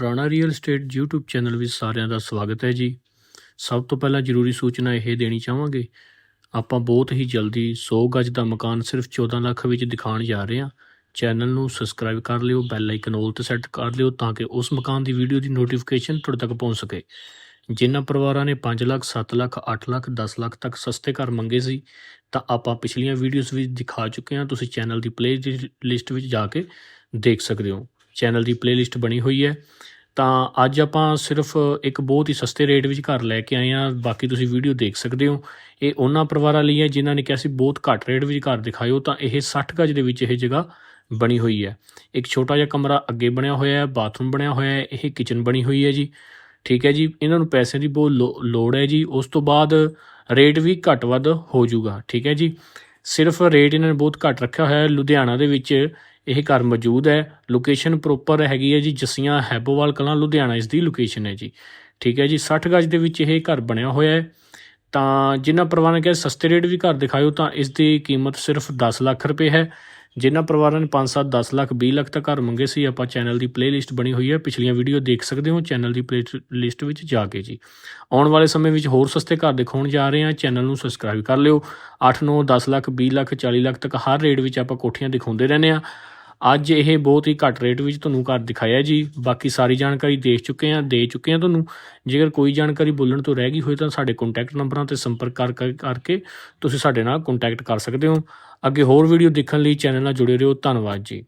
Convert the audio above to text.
Rana real estate YouTube channel ਵਿੱਚ ਸਾਰਿਆਂ ਦਾ ਸਵਾਗਤ ਹੈ ਜੀ। ਸਭ ਤੋਂ ਪਹਿਲਾਂ ਜ਼ਰੂਰੀ ਸੂਚਨਾ ਇਹ ਦੇਣੀ ਚਾਹਾਂਗੇ, ਆਪਾਂ ਬਹੁਤ ਹੀ ਜਲਦੀ 100 ਗਜ ਦਾ ਮਕਾਨ ਸਿਰਫ 14 ਲੱਖ ਵਿੱਚ ਦਿਖਾਉਣ ਜਾ ਰਹੇ ਹਾਂ। ਚੈਨਲ ਨੂੰ ਸਬਸਕ੍ਰਾਈਬ ਕਰ ਲਿਓ, ਬੈਲ ਆਈਕਨ ਆਲ ਤੇ ਸੈੱਟ ਕਰ ਲਿਓ ਤਾਂ ਕਿ ਉਸ ਮਕਾਨ ਦੀ ਵੀਡੀਓ ਦੀ ਨੋਟੀਫਿਕੇਸ਼ਨ ਤੁਹਾਡੇ ਤੱਕ ਪਹੁੰਚ ਸਕੇ। ਜਿਨ੍ਹਾਂ ਪਰਿਵਾਰਾਂ ਨੇ 5 ਲੱਖ 7 ਲੱਖ 8 ਲੱਖ 10 ਲੱਖ ਤੱਕ ਸਸਤੇ ਘਰ ਮੰਗੇ ਸੀ, ਤਾਂ ਆਪਾਂ ਪਿਛਲੀਆਂ ਵੀਡੀਓਜ਼ ਵਿੱਚ ਦਿਖਾ ਚੁੱਕੇ ਹਾਂ। ਤੁਸੀਂ ਚੈਨਲ ਦੀ ਪਲੇ ਲਿਸਟ ਵਿੱਚ ਜਾ ਕੇ ਦੇਖ ਸਕਦੇ ਹੋ। ਚੈਨਲ ਦੀ ਪਲੇਲਿਸਟ ਬਣੀ ਹੋਈ ਹੈ। ਤਾਂ ਅੱਜ ਆਪਾਂ ਸਿਰਫ ਇੱਕ ਬਹੁਤ ਹੀ ਸਸਤੇ ਰੇਟ ਵਿੱਚ ਘਰ ਲੈ ਕੇ ਆਏ ਹਾਂ। ਬਾਕੀ ਤੁਸੀਂ ਵੀਡੀਓ ਦੇਖ ਸਕਦੇ ਹੋ। ਇਹ ਉਹਨਾਂ ਪਰਿਵਾਰਾਂ ਲਈ ਹੈ ਜਿਨ੍ਹਾਂ ਨੇ ਕਿਹਾ ਸੀ ਬਹੁਤ ਘੱਟ ਰੇਟ ਵਿੱਚ ਘਰ ਦਿਖਾਇਓ। ਤਾਂ ਇਹ 60 ਗਜ ਦੇ ਵਿੱਚ ਇਹ ਜਗ੍ਹਾ ਬਣੀ ਹੋਈ ਹੈ। ਇੱਕ ਛੋਟਾ ਜਿਹਾ ਕਮਰਾ ਅੱਗੇ ਬਣਿਆ ਹੋਇਆ ਹੈ ਬਾਥਰੂਮ ਬਣਿਆ ਹੋਇਆ ਹੈ, ਇਹ ਕਿਚਨ ਬਣੀ ਹੋਈ ਹੈ ਜੀ। ਠੀਕ ਹੈ ਜੀ, ਇਹਨਾਂ ਨੂੰ ਪੈਸੇ ਦੀ ਬਹੁਤ ਲੋ- ਲੋੜ ਹੈ ਜੀ। ਉਸ ਤੋਂ ਬਾਅਦ ਰੇਟ ਵੀ ਘੱਟ ਵੱਧ ਹੋ ਜਾਊਗਾ। ਠੀਕ ਹੈ ਜੀ, ਸਿਰਫ ਰੇਟ ਇਹਨਾਂ ਨੇ ਬਹੁਤ ਘੱਟ ਰੱਖਿਆ ਹੋਇਆ ਹੈ। ਲੁਧਿਆਣਾ ਦੇ ਵਿੱਚ ਇਹ ਘਰ ਮੌਜੂਦ ਹੈ। ਲੋਕੇਸ਼ਨ ਪ੍ਰੋਪਰ ਹੈਗੀ ਹੈ ਜੀ, ਜਸੀਆਂ ਹੈਬੋਵਾਲ ਕਲਾਂ ਲੁਧਿਆਣਾ, ਇਸ ਦੀ ਲੋਕੇਸ਼ਨ ਹੈ ਜੀ। ਠੀਕ ਹੈ ਜੀ 60 ਗਜ ਦੇ ਵਿੱਚ ਇਹ ਘਰ ਬਣਿਆ ਹੋਇਆ ਹੈ। ਤਾਂ ਜਿਨ੍ਹਾਂ ਪਰਿਵਾਰਾਂ ਨੇ ਕਿਹਾ ਸਸਤੇ ਰੇਟ ਵੀ ਘਰ ਦਿਖਾਇਓ, ਤਾਂ ਇਸ ਦੀ ਕੀਮਤ ਸਿਰਫ 10 ਲੱਖ ਰੁਪਏ ਹੈ। ਜਿਨ੍ਹਾਂ ਪਰਿਵਾਰਾਂ ਨੇ 5 7 10 ਲੱਖ 20 ਲੱਖ ਤੱਕ ਘਰ ਮੰਗੇ ਸੀ, ਆਪਾਂ ਚੈਨਲ ਦੀ ਪਲੇਲਿਸਟ ਬਣੀ ਹੋਈ ਹੈ। ਪਿਛਲੀਆਂ ਵੀਡੀਓ ਦੇਖ ਸਕਦੇ ਹੋ ਚੈਨਲ ਦੀ ਪਲੇਲਿਸਟ ਵਿੱਚ ਜਾ ਕੇ ਜੀ। ਆਉਣ ਵਾਲੇ ਸਮੇਂ ਵਿੱਚ ਹੋਰ ਸਸਤੇ ਘਰ ਦਿਖਾਉਣ ਜਾ ਰਹੇ ਹਾਂ। ਚੈਨਲ ਨੂੰ ਸਬਸਕ੍ਰਾਈਬ ਕਰ ਲਿਓ। 8 9 10 ਲੱਖ 20 ਲੱਖ 40 ਲੱਖ ਤੱਕ ਹਰ ਰੇਟ ਵਿੱਚ ਆਪਾਂ ਕੋਠੀਆਂ ਦਿਖਾਉਂਦੇ ਰਹਿੰਦੇ ਹਾਂ। ਅੱਜ ਇਹ ਬਹੁਤ ਹੀ ਘੱਟ ਰੇਟ ਵਿੱਚ ਤੁਹਾਨੂੰ ਘਰ ਦਿਖਾਇਆ ਜੀ। ਬਾਕੀ ਸਾਰੀ ਜਾਣਕਾਰੀ ਦੇ ਚੁੱਕੇ ਹਾਂ, ਦੇ ਚੁੱਕੇ ਹਾਂ ਤੁਹਾਨੂੰ। ਜੇਕਰ ਕੋਈ ਜਾਣਕਾਰੀ ਬੋਲਣ ਤੋਂ ਰਹਿ ਗਈ ਹੋਏ ਤਾਂ ਸਾਡੇ ਕੰਟੈਕਟ ਨੰਬਰਾਂ ਤੇ ਸੰਪਰਕ ਕਰ, ਕਰ- ਕਰਕੇ ਤੁਸੀਂ ਸਾਡੇ ਨਾਲ ਕੰਟੈਕਟ ਕਰ ਸਕਦੇ ਹੋ। ਅੱਗੇ ਹੋਰ ਵੀਡੀਓ ਦੇਖਣ ਲਈ ਚੈਨਲ ਨਾਲ ਜੁੜੇ ਰਹੋ। ਧੰਨਵਾਦ ਜੀ।